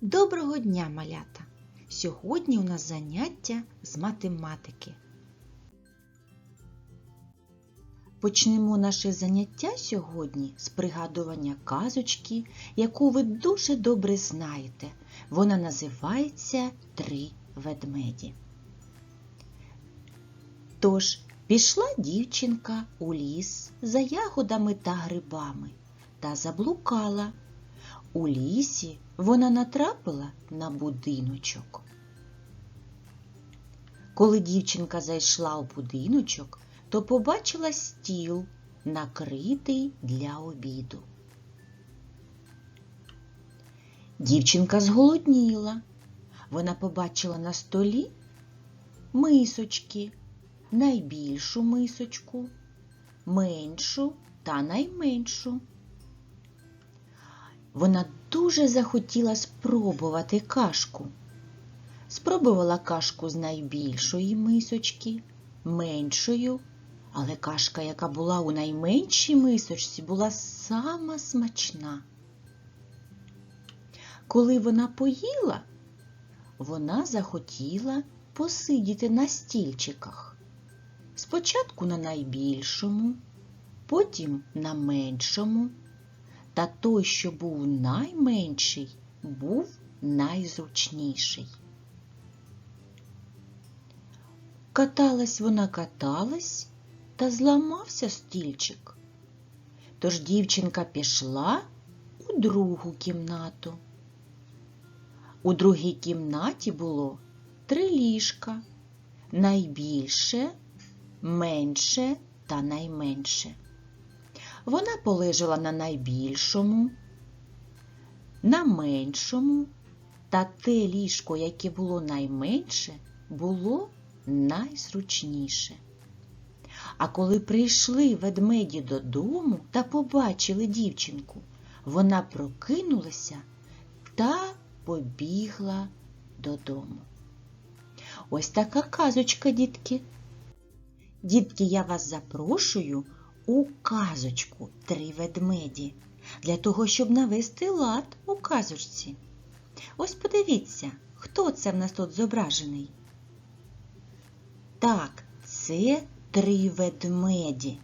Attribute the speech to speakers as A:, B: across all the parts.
A: Доброго дня, малята! Сьогодні у нас заняття з математики. Почнемо наше заняття сьогодні з пригадування казочки, яку ви дуже добре знаєте. Вона називається Три ведмеді. Тож пішла дівчинка у ліс за ягодами та грибами та заблукала. У лісі вона натрапила на будиночок. Коли дівчинка зайшла у будиночок, то побачила стіл, накритий для обіду. Дівчинка зголодніла. Вона побачила на столі мисочки, найбільшу мисочку, меншу та найменшу. Вона дуже захотіла спробувати кашку. Спробувала кашку з найбільшої мисочки, меншою, але кашка, яка була у найменшій мисочці, була сама смачна. Коли вона поїла, вона захотіла посидіти на стільчиках. Спочатку на найбільшому, потім на меншому. Та той, що був найменший, був найзручніший. Каталась вона каталась та зламався стільчик. Тож дівчинка пішла у другу кімнату. У другій кімнаті було три ліжка найбільше, менше та найменше. Вона полежала на найбільшому, на меншому, та те ліжко, яке було найменше, було найзручніше. А коли прийшли ведмеді додому та побачили дівчинку, вона прокинулася та побігла додому. Ось така казочка, дітки. Дітки, я вас запрошую у казочку Три ведмеді для того, щоб навести лад у казочці. Ось подивіться, хто це в нас тут зображений? Так, це три ведмеді.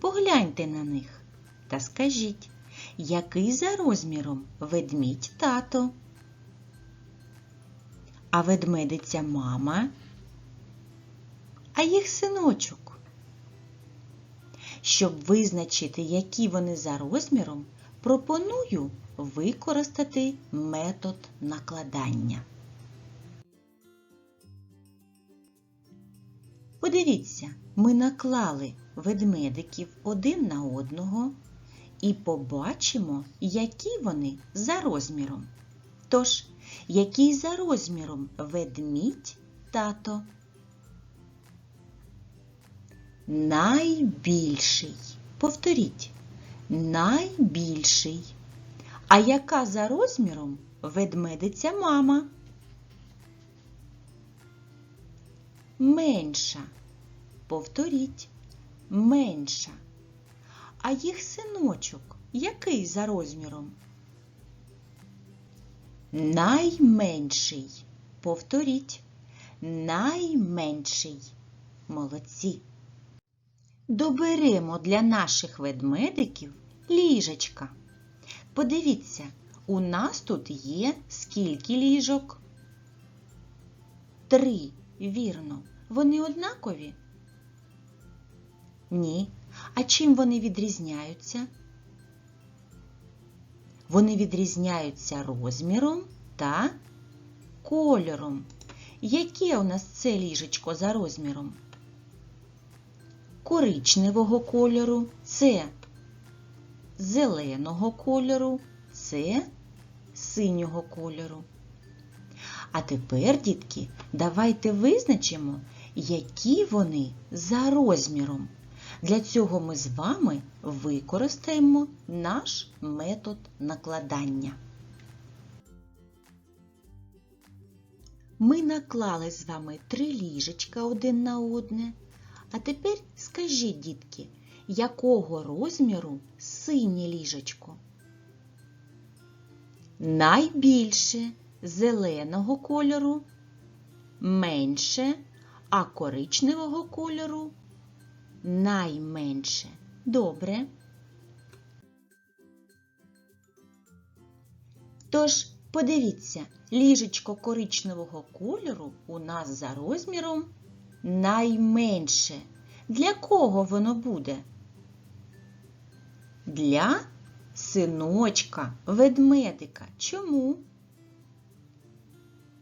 A: Погляньте на них та скажіть, який за розміром ведмідь тато? А ведмедиця мама? А їх синочок? Щоб визначити, які вони за розміром, пропоную використати метод накладання. Подивіться, ми наклали ведмедиків один на одного і побачимо, які вони за розміром. Тож, який за розміром ведмідь тато? Найбільший. Повторіть. Найбільший. А яка за розміром ведмедиця мама? Менша. Повторіть. Менша. А їх синочок який за розміром? Найменший. Повторіть. Найменший. Молодці. Доберемо для наших ведмедиків ліжечка. Подивіться, у нас тут є скільки ліжок? Три, вірно. Вони однакові? Ні. А чим вони відрізняються? Вони відрізняються розміром та кольором. Яке у нас це ліжечко за розміром? Коричневого кольору, це зеленого кольору, це синього кольору. А тепер, дітки, давайте визначимо, які вони за розміром. Для цього ми з вами використаємо наш метод накладання. Ми наклали з вами три ліжечка один на одне. А тепер скажіть, дітки, якого розміру синє ліжечко? найбільше зеленого кольору, менше, а коричневого кольору найменше. Добре. Тож, подивіться, ліжечко коричневого кольору у нас за розміром найменше. Для кого воно буде? Для синочка, ведмедика. Чому?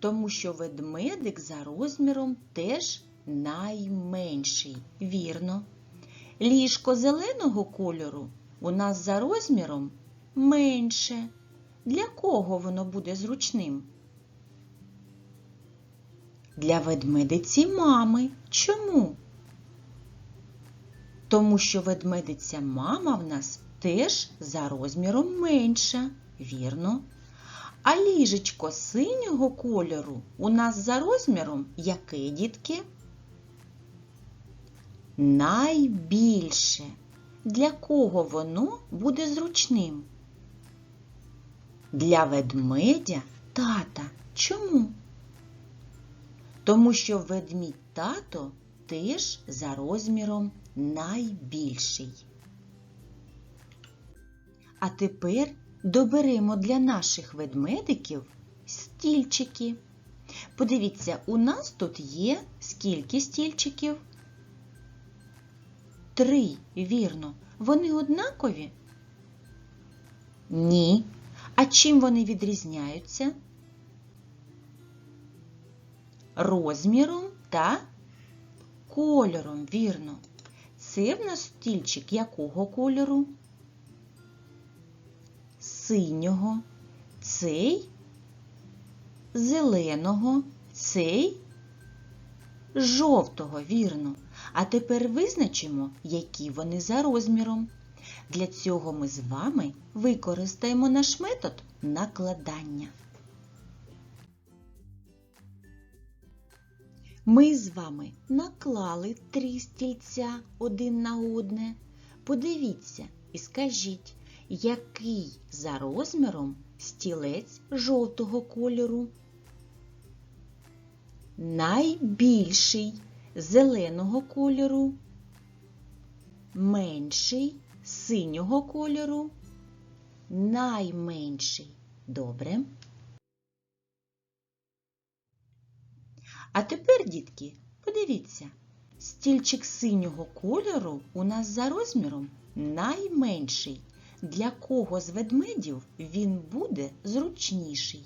A: Тому що ведмедик за розміром теж найменший. Вірно. Ліжко зеленого кольору у нас за розміром менше. Для кого воно буде зручним? Для ведмедиці мами. Чому? Тому що ведмедиця мама в нас теж за розміром менша, вірно. А ліжечко синього кольору у нас за розміром яке, дітки? Найбільше. Для кого воно буде зручним? Для ведмедя тата. Чому? Тому що ведмідь тато теж за розміром найбільший. А тепер доберемо для наших ведмедиків стільчики. Подивіться, у нас тут є скільки стільчиків? Три, вірно. Вони однакові? Ні. А чим вони відрізняються? Розміром та кольором, вірно. Це в нас стільчик якого кольору? Синього, цей зеленого, цей жовтого, вірно. А тепер визначимо, які вони за розміром. Для цього ми з вами використаємо наш метод накладання. Ми з вами наклали три стільця один на одне. Подивіться і скажіть, який за розміром стілець жовтого кольору? Найбільший зеленого кольору, менший синього кольору, найменший. Добре. А тепер, дітки, подивіться, стільчик синього кольору у нас за розміром найменший. Для кого з ведмедів він буде зручніший?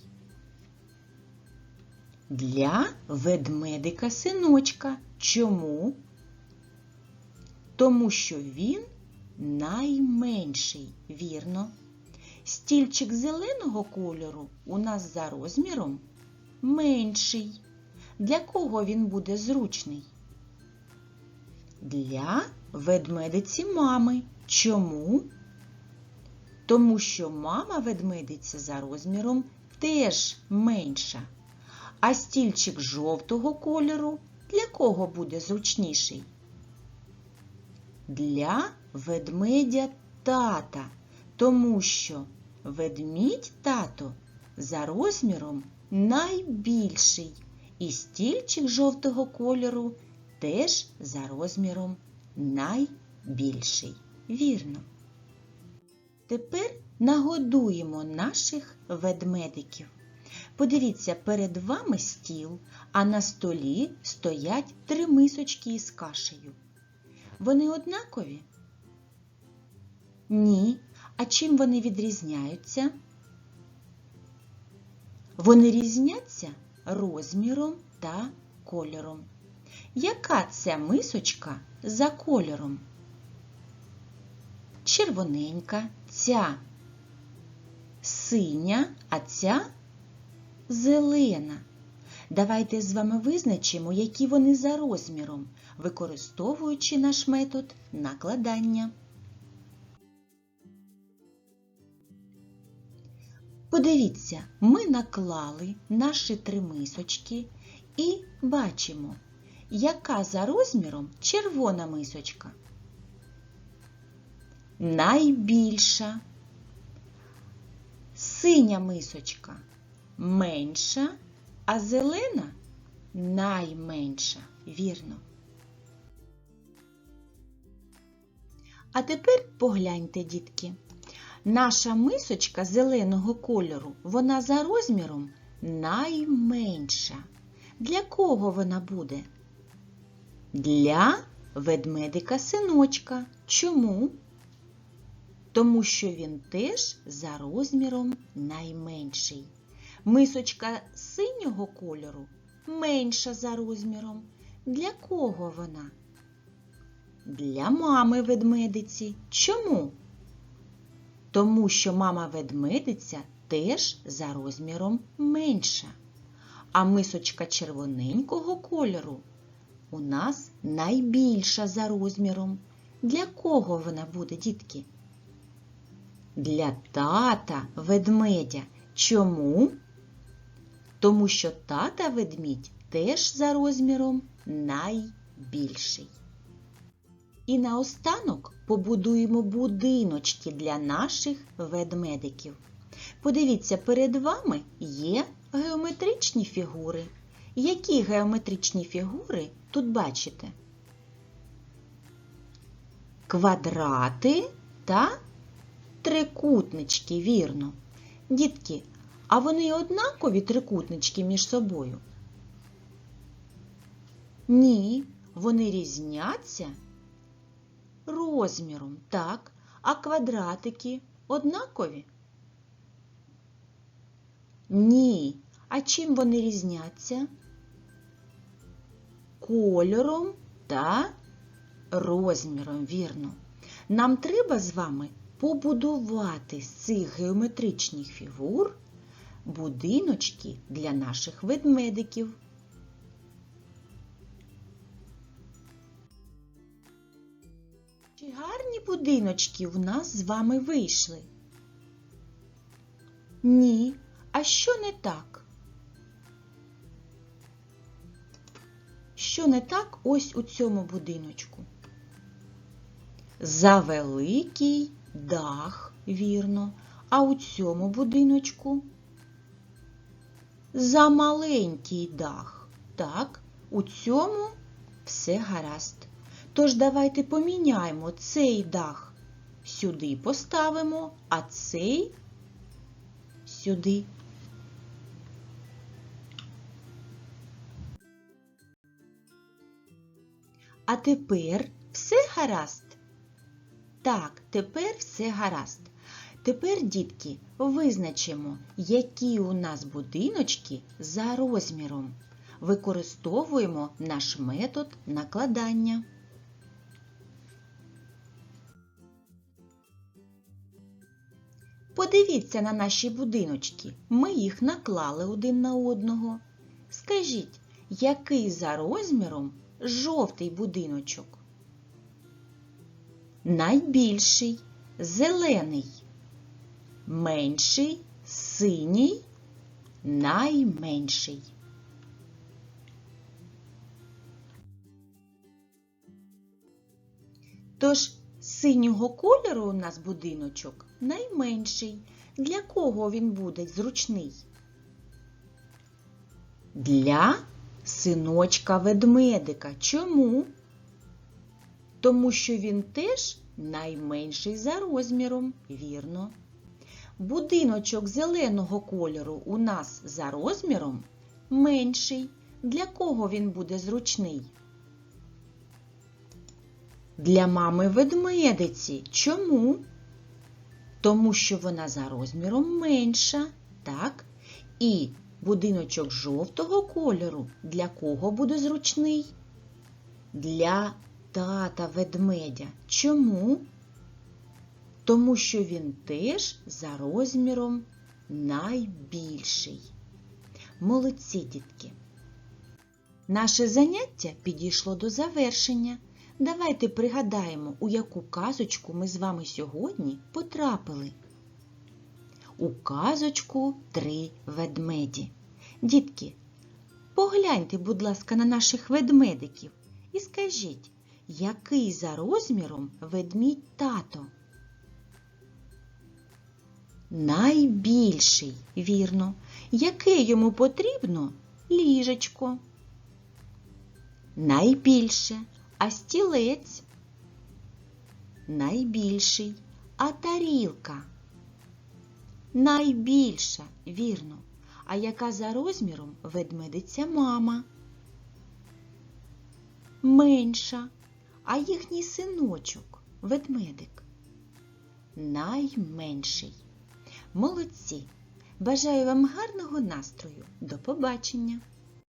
A: Для ведмедика синочка. Чому? Тому що він найменший, вірно. Стільчик зеленого кольору у нас за розміром менший. Для кого він буде зручний? Для ведмедиці мами. Чому? Тому що мама ведмедиця за розміром теж менша. А стільчик жовтого кольору для кого буде зручніший? Для ведмедя тата, тому що ведмідь тато за розміром найбільший. І стільчик жовтого кольору теж за розміром найбільший. Вірно. Тепер нагодуємо наших ведмедиків. Подивіться, перед вами стіл, а на столі стоять три мисочки із кашею. Вони однакові? Ні. А чим вони відрізняються? Вони різняться розміром та кольором. Яка ця мисочка за кольором? Червоненька, ця синя, а ця зелена. Давайте з вами визначимо, які вони за розміром, використовуючи наш метод накладання. Подивіться, ми наклали наші три мисочки і бачимо, яка за розміром червона мисочка. Найбільша Синя мисочка менша, а зелена найменша. Вірно. А тепер погляньте, дітки. Наша мисочка зеленого кольору, вона за розміром найменша. Для кого вона буде? Для ведмедика синочка. Чому? Тому що він теж за розміром найменший. Мисочка синього кольору менша за розміром. Для кого вона? Для мами ведмедиці. Чому? Тому що мама ведмедиця теж за розміром менша. А мисочка червоненького кольору у нас найбільша за розміром. Для кого вона буде, дітки? Для тата ведмедя. Чому? Тому що тата ведмідь теж за розміром найбільший. І наостанок побудуємо будиночки для наших ведмедиків. Подивіться, перед вами є геометричні фігури. Які геометричні фігури тут бачите? Квадрати та трикутнички, вірно. Дітки, а вони однакові трикутнички між собою? Ні, вони різняться розміром, так, а квадратики однакові? Ні. А чим вони різняться? Кольором та розміром, вірно. Нам треба з вами побудувати з цих геометричних фігур будиночки для наших ведмедиків. Гарні будиночки в нас з вами вийшли? Ні. А що не так? Що не так ось у цьому будиночку? За великий дах, вірно, а у цьому будиночку за маленький дах. Так, у цьому все гаразд. Тож давайте поміняємо цей дах сюди поставимо, а цей сюди. А тепер все гаразд? Так, тепер все гаразд. Тепер, дітки, визначимо, які у нас будиночки за розміром. Використовуємо наш метод накладання. Подивіться на наші будиночки. Ми їх наклали один на одного. Скажіть, який за розміром жовтий будиночок? Найбільший зелений, менший синій, найменший. Тож синього кольору у нас будиночок найменший. Для кого він буде зручний? Для синочка ведмедика. Чому? Тому що він теж найменший за розміром, вірно. Будиночок зеленого кольору у нас за розміром менший. Для кого він буде зручний? Для мами ведмедиці. Чому? Тому що вона за розміром менша, так? І будиночок жовтого кольору для кого буде зручний? Для тата ведмедя. Чому? Тому що він теж за розміром найбільший. Молодці, дітки! Наше заняття підійшло до завершення. Давайте пригадаємо, у яку казочку ми з вами сьогодні потрапили. У казочку три ведмеді. Дітки, погляньте, будь ласка, на наших ведмедиків і скажіть, який за розміром ведмідь тато? Найбільший, вірно. Яке йому потрібно ліжечко? Найбільше, а стілець? Найбільший, а тарілка? Найбільша, вірно. А яка за розміром ведмедиця мама? Менша, а їхній синочок, ведмедик? Найменший. Молодці! Бажаю вам гарного настрою. До побачення!